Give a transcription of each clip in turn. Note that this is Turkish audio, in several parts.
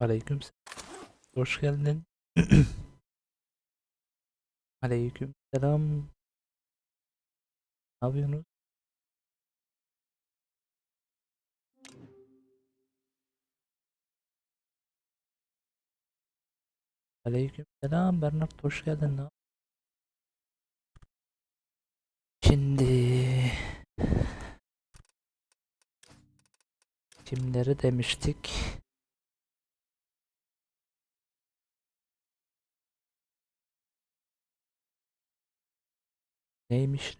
Aleyküm Hoş geldin. Aleyküm selam. Ne yapıyorsunuz? Aleyküm selam Bernard hoş geldin. Ne Şimdi kimleri demiştik? Neymiş?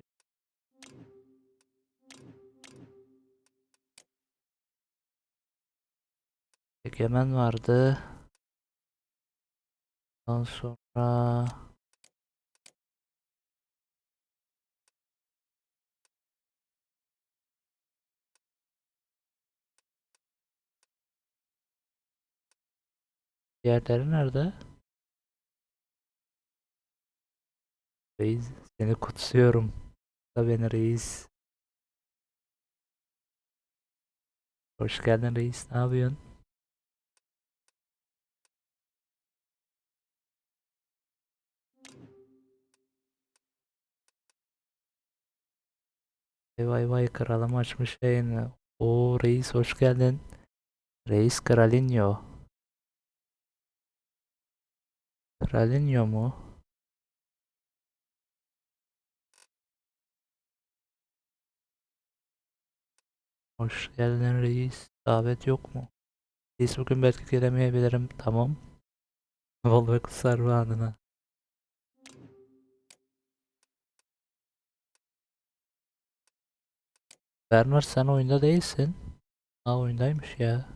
Egemen vardı. Ondan sonra Diğerleri nerede? Reis seni kutsuyorum. Da beni reis. Hoş geldin reis. Ne yapıyorsun? Vay vay vay kralım açmış yayını. Oo reis hoş geldin. Reis Kralinho. Kralinho mu? Hoş geldin reis. Davet yok mu? Reis bugün belki gelemeyebilirim. Tamam. Volbek sarı adına. Bernard sen oyunda değilsin. Aa oyundaymış ya.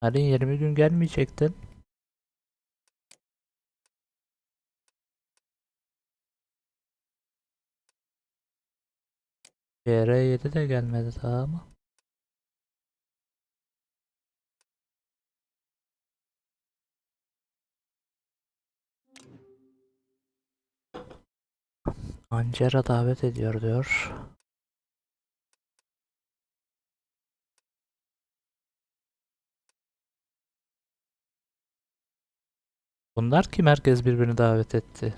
Hani 20 gün gelmeyecektin. CR7 de gelmedi daha ama. Ankara davet ediyor diyor. Bunlar kim? Herkes birbirini davet etti.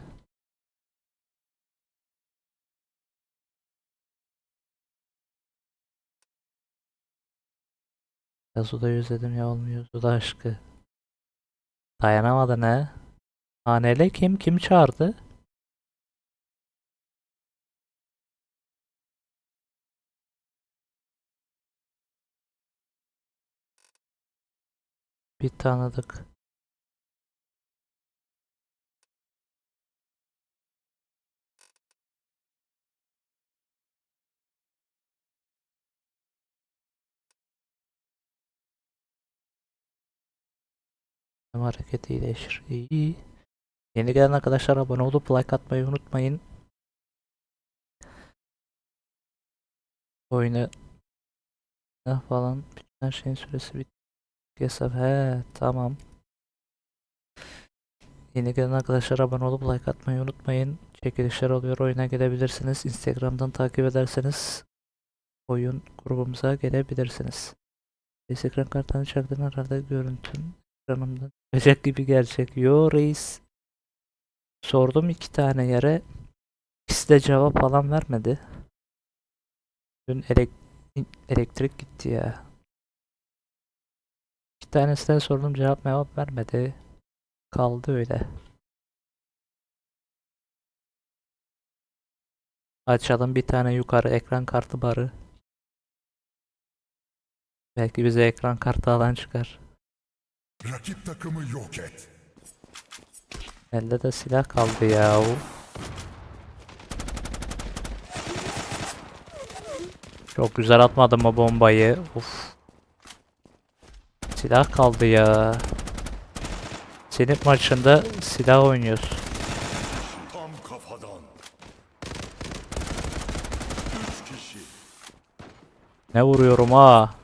Ya suda yüzledim ya olmuyor. Suda aşkı. Dayanamadı ne? Hanele kim? Kim çağırdı? Bir tanıdık. Hem hareket iyileşir. İyi. Yeni gelen arkadaşlar abone olup like atmayı unutmayın. Oyunu falan her şeyin süresi bitti. Hesap he tamam. Yeni gelen arkadaşlar abone olup like atmayı unutmayın. Çekilişler oluyor oyuna gelebilirsiniz. Instagram'dan takip ederseniz oyun grubumuza gelebilirsiniz. Ekran kartını çaldığın herhalde görüntün ekranımdan çıkacak gibi gerçek. Yo reis. Sordum iki tane yere. İkisi de cevap falan vermedi. Dün elek elektrik gitti ya. İki tanesine sordum cevap cevap vermedi. Kaldı öyle. Açalım bir tane yukarı ekran kartı barı. Belki bize ekran kartı alan çıkar. Rakip takımı yok et. Elde de silah kaldı ya. Çok güzel atmadım o bombayı. Uf. Silah kaldı ya. Senin maçında silah oynuyoruz. Tam kafadan. Üç kişi. Ne vuruyorum ha?